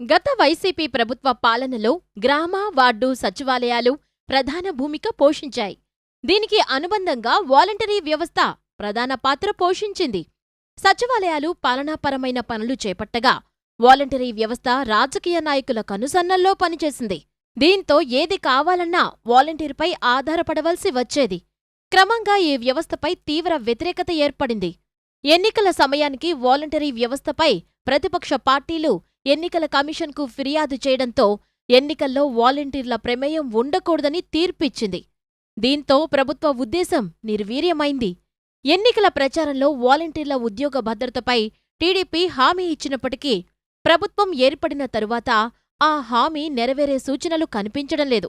గత వైసీపీ ప్రభుత్వ పాలనలో గ్రామ వార్డు సచివాలయాలు ప్రధాన భూమిక పోషించాయి. దీనికి అనుబంధంగా వాలంటరీ వ్యవస్థ ప్రధాన పాత్ర పోషించింది. సచివాలయాలు పాలనాపరమైన పనులు చేపట్టగా వాలంటరీ వ్యవస్థ రాజకీయ నాయకుల కనుసన్నల్లో పనిచేసింది. దీంతో ఏది కావాలన్నా వాలంటీర్పై ఆధారపడవలసి వచ్చేది. క్రమంగా ఈ వ్యవస్థపై తీవ్ర వ్యతిరేకత ఏర్పడింది. ఎన్నికల సమయానికి వాలంటరీ వ్యవస్థపై ప్రతిపక్ష పార్టీలు ఎన్నికల కమిషన్కు ఫిర్యాదు చేయడంతో ఎన్నికల్లో వాలంటీర్ల ప్రమేయం ఉండకూడదని తీర్పిచ్చింది. దీంతో ప్రభుత్వ ఉద్దేశం నిర్వీర్యమైంది. ఎన్నికల ప్రచారంలో వాలంటీర్ల ఉద్యోగ భద్రతపై టీడీపీ హామీ ఇచ్చినప్పటికీ ప్రభుత్వం ఏర్పడిన తరువాత ఆ హామీ నెరవేరే సూచనలు కనిపించడం లేదు.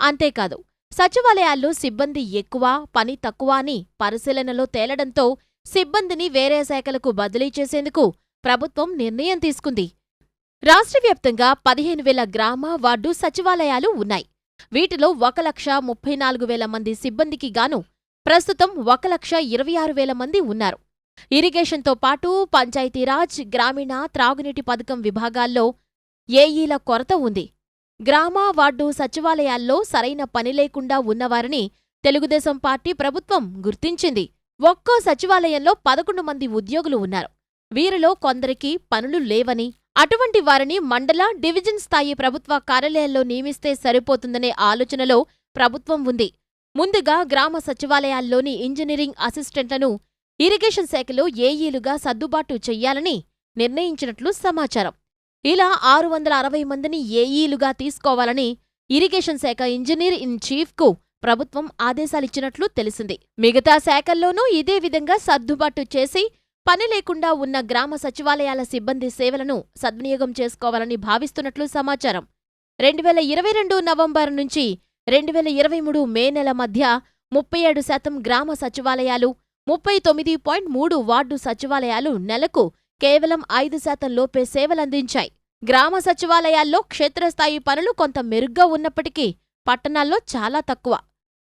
అంతేకాదు సచివాలయాల్లో సిబ్బంది ఎక్కువ పని తక్కువ అని పరిశీలనలో తేలడంతో సిబ్బందిని వేరే శాఖలకు బదిలీ చేసేందుకు ప్రభుత్వం నిర్ణయం తీసుకుంది. రాష్ట్ర వ్యాప్తంగా పదిహేను వేల గ్రామ వార్డు సచివాలయాలు ఉన్నాయి. వీటిలో ఒక లక్ష ముప్పై నాలుగు వేల మంది సిబ్బందికి గాను ప్రస్తుతం ఒక లక్ష ఇరవై ఆరు వేల మంది ఉన్నారు. ఇరిగేషన్తో పాటు పంచాయతీరాజ్ గ్రామీణ త్రాగునీటి పథకం విభాగాల్లో ఏఈల కొరత ఉంది. గ్రామ వార్డు సచివాలయాల్లో సరైన పని లేకుండా ఉన్నవారిని తెలుగుదేశం పార్టీ ప్రభుత్వం గుర్తించింది. ఒక్కో సచివాలయంలో పదకొండు మంది ఉద్యోగులు ఉన్నారు. వీరిలో కొందరికి పనులు లేవని అటువంటి వారిని మండల డివిజన్ స్థాయి ప్రభుత్వ కార్యాలయాల్లో నియమిస్తే సరిపోతుందనే ఆలోచనలో ప్రభుత్వం ఉంది. ముందుగా గ్రామ సచివాలయాల్లోని ఇంజనీరింగ్ అసిస్టెంట్లను ఇరిగేషన్ శాఖలో ఏఈలుగా సర్దుబాటు చెయ్యాలని నిర్ణయించినట్లు సమాచారం. ఇలా ఆరు వందల అరవై మందిని ఏఈలుగా తీసుకోవాలని ఇరిగేషన్ శాఖ ఇంజనీర్ ఇన్ చీఫ్కు ప్రభుత్వం ఆదేశాలిచ్చినట్లు తెలిసింది. మిగతా శాఖల్లోనూ ఇదే విధంగా సర్దుబాటు చేసి పని లేకుండా ఉన్న గ్రామ సచివాలయాల సిబ్బంది సేవలను సద్వినియోగం చేసుకోవాలని భావిస్తున్నట్లు సమాచారం. రెండు వేల ఇరవై రెండు నవంబర్ నుంచి రెండు వేల ఇరవై మూడు మే నెల మధ్య ముప్పై ఏడు శాతం గ్రామ సచివాలయాలు ముప్పై తొమ్మిది పాయింట్ మూడు వార్డు సచివాలయాలు నెలకు కేవలం ఐదు శాతం లోపే సేవలందించాయి. గ్రామ సచివాలయాల్లో క్షేత్రస్థాయి పనులు కొంత మెరుగ్గా ఉన్నప్పటికీ పట్టణాల్లో చాలా తక్కువ.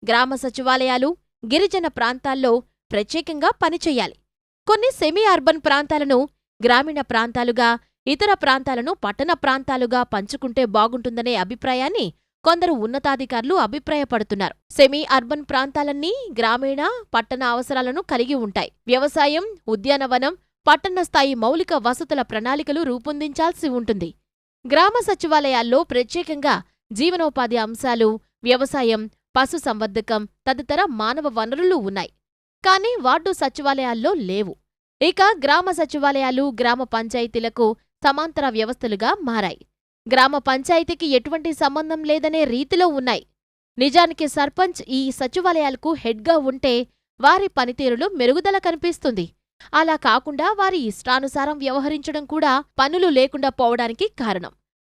గ్రామ సచివాలయాలు గిరిజన ప్రాంతాల్లో ప్రత్యేకంగా పనిచేయాలి. కొన్ని సెమీ అర్బన్ ప్రాంతాలను గ్రామీణ ప్రాంతాలుగా ఇతర ప్రాంతాలను పట్టణ ప్రాంతాలుగా పంచుకుంటే బాగుంటుందనే అభిప్రాయాన్ని కొందరు ఉన్నతాధికారులు అభిప్రాయపడుతున్నారు. సెమీ అర్బన్ ప్రాంతాలన్నీ గ్రామీణ పట్టణ అవసరాలను కలిగి ఉంటాయి. వ్యవసాయం ఉద్యానవనం పట్టణ స్థాయి మౌలిక వసతుల ప్రణాళికలు రూపొందించాల్సి ఉంటుంది. గ్రామ సచివాలయాల్లో ప్రత్యేకంగా జీవనోపాధి అంశాలు వ్యవసాయం పశు సంవర్ధకం తదితర మానవ వనరులు ఉన్నాయి. కానీ వార్డు సచివాలయాల్లో లేవు. ఇక గ్రామ సచివాలయాలు గ్రామ పంచాయతీలకు సమాంతర వ్యవస్థలుగా మారాయి. గ్రామ పంచాయతీకి ఎటువంటి సంబంధం లేదనే రీతిలో ఉన్నాయి. నిజానికి సర్పంచ్ ఈ సచివాలయాలకు హెడ్గా ఉంటే వారి పనితీరులో మెరుగుదల కనిపిస్తుంది. అలా కాకుండా వారి ఇష్టానుసారం వ్యవహరించడం కూడా పనులు లేకుండా పోవడానికి కారణం.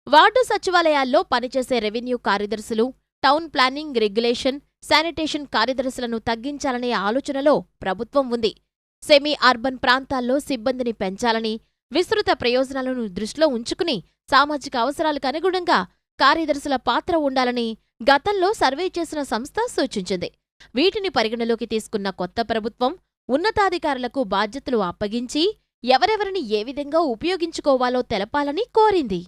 వార్డు సచివాలయాల్లో పనిచేసే రెవెన్యూ కార్యదర్శులు టౌన్ ప్లానింగ్ రెగ్యులేషన్ శానిటేషన్ కార్యదర్శులను తగ్గించాలనే ఆలోచనలో ప్రభుత్వం ఉంది. సెమీ అర్బన్ ప్రాంతాల్లో సిబ్బందిని పెంచాలని విస్తృత ప్రయోజనాలను దృష్టిలో ఉంచుకుని సామాజిక అవసరాలకు అనుగుణంగా కార్యదర్శుల పాత్ర ఉండాలని గతంలో సర్వే చేసిన సంస్థ సూచించింది. వీటిని పరిగణలోకి తీసుకున్న కొత్త ప్రభుత్వం ఉన్నతాధికారులకు బాధ్యతలు అప్పగించి ఎవరెవరిని ఏ విధంగా ఉపయోగించుకోవాలో తెలపాలని కోరింది.